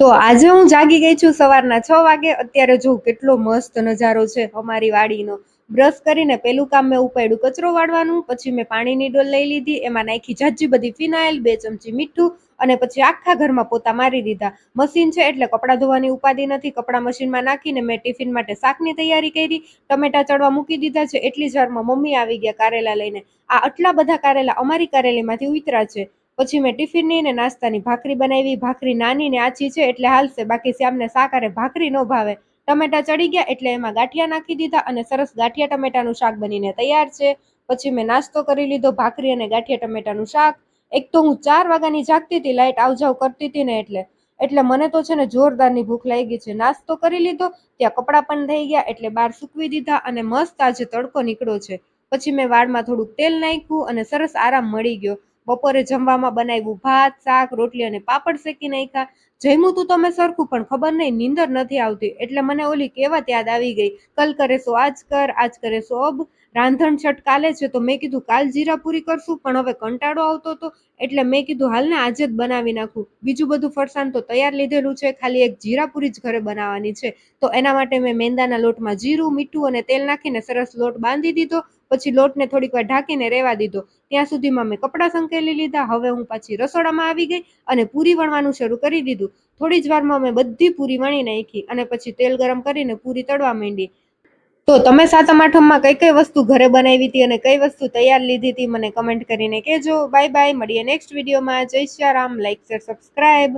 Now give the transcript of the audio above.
તો આજે હું જાગી ગઈ છું સવારના છ વાગે. અત્યારે જો કેટલો મસ્ત નજારો છે અમારી વાડીનો. બ્રશ કરીને પેલું કામ મેં ઉપાડ્યું કચરો વાળવાનું, પછી મેં પાણીની ડોલ લઈ લીધી, એમાં નાખી જાજી બધી ફિનાઇલ, બે ચમચી મીઠું અને પછી આખા ઘરમાં પોતા મારી દીધા. મશીન છે એટલે કપડાં ધોવાની ઉપાધિ નથી. કપડાં મશીનમાં નાખીને મેં ટિફિન માટે શાકની તૈયારી કરી. ટમેટા ચડવા મૂકી દીધા છે. એટલી જ વારમાં મમ્મી આવી ગયા કારેલા લઈને. આ આટલા બધા કારેલા અમારી કારેલીમાંથી ઉતરા છે. પછી મેં ટિફિનની ને નાસ્તાની ભાખરી બનાવી. ભાખરી નાની ને આછી છે એટલે હાલશે. બાકી શ્યામને સાકારે ભાખરી ન ભાવે. ટમેટા ચડી ગયા એટલે એમાં ગાંઠિયા નાખી દીધા અને સરસ ગાંઠિયા ટમેટાનું શાક બનીને તૈયાર છે. પછી મેં નાસ્તો કરી લીધો, ભાખરી અને ગાંઠિયા ટમેટાનું શાક. એક તો હું ચાર વાગ્યાની જાગતી હતી લાઇટ આવજાવ કરતી હતી ને એટલે. એટલે મને તો છે ને જોરદારની ભૂખ લાગી છે. નાસ્તો કરી લીધો, ત્યાં કપડાં પણ થઈ ગયા એટલે બહાર સૂકવી દીધા અને મસ્ત આજે તડકો નીકળ્યો છે. પછી મેં વાળમાં થોડુંક તેલ નાખ્યું અને સરસ આરામ મળી ગયો. બપોરે જમવામાં બનાવ્યું ભાત, શાક, રોટલી અને પાપડ શેકી નાખ્યા. જમ્યું તું તમે સરખું, પણ ખબર નહીં, નીંદર નથી આવતી. એટલે મને ઓલી કહેવત યાદ આવી ગઈ, કલ કરે સો આજ કર, આજ કરે સો અબ. રાંધણ છઠ કાલે છે, તો મેં કીધું, કાલ જીરા પૂરી કરશું, પણ હવે કંટાળો આવતો હતો એટલે મેં કીધું હાલને આજે જ બનાવી નાખું. બીજું બધું ફરસાણ તો તૈયાર લીધેલું છે, ખાલી એક જીરાપુરી જ ઘરે બનાવવાની છે. તો એના માટે મેં મેંદાના લોટમાં જીરું, મીઠું અને તેલ નાખીને સરસ લોટ બાંધી દીધો. પછી લોટને થોડીક વાર ઢાંકીને રહેવા દીધો. ત્યાં સુધીમાં મેં કપડાં સંકેલી લીધા. હવે હું પાછી રસોડામાં આવી ગઈ અને પૂરી વણવાનું શરૂ કરી દીધું. થોડી જ વારમાં મેં બધી પૂરી વણી નાખી અને પછી તેલ ગરમ કરીને પૂરી તળવા માંડી. તો તમે સાતમ આઠમમાં કઈ કઈ વસ્તુ ઘરે બનાવી હતી અને કઈ વસ્તુ તૈયાર લીધી હતી મને કમેન્ટ કરીને કહેજો. Bye bye. મળીએ નેક્સ્ટ વિડીયોમાં. જય Shri Ram. Like, share, subscribe.